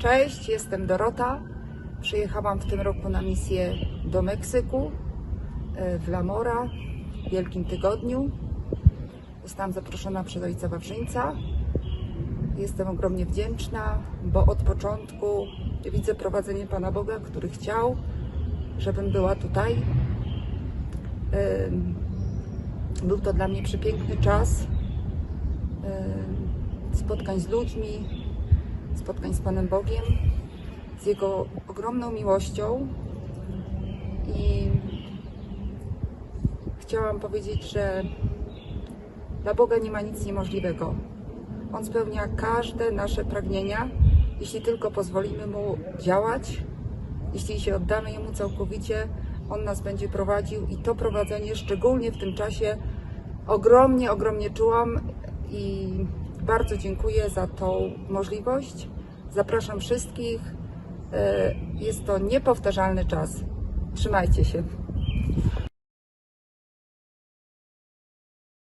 Cześć, jestem Dorota. Przyjechałam w tym roku na misję do Meksyku, e, w Lamora, w Wielkim Tygodniu. Zostałam zaproszona przez ojca Wawrzyńca. Jestem ogromnie wdzięczna, bo od początku widzę prowadzenie Pana Boga, który chciał, żebym była tutaj. Był to dla mnie przepiękny czas spotkań z ludźmi, spotkań z Panem Bogiem, z Jego ogromną miłością. I chciałam powiedzieć, że dla Boga nie ma nic niemożliwego. On spełnia każde nasze pragnienia, jeśli tylko pozwolimy Mu działać, jeśli się oddamy Jemu całkowicie, On nas będzie prowadził i to prowadzenie, szczególnie w tym czasie, ogromnie, ogromnie czułam i bardzo dziękuję za tą możliwość. Zapraszam wszystkich. E, Jest to niepowtarzalny czas. Trzymajcie się.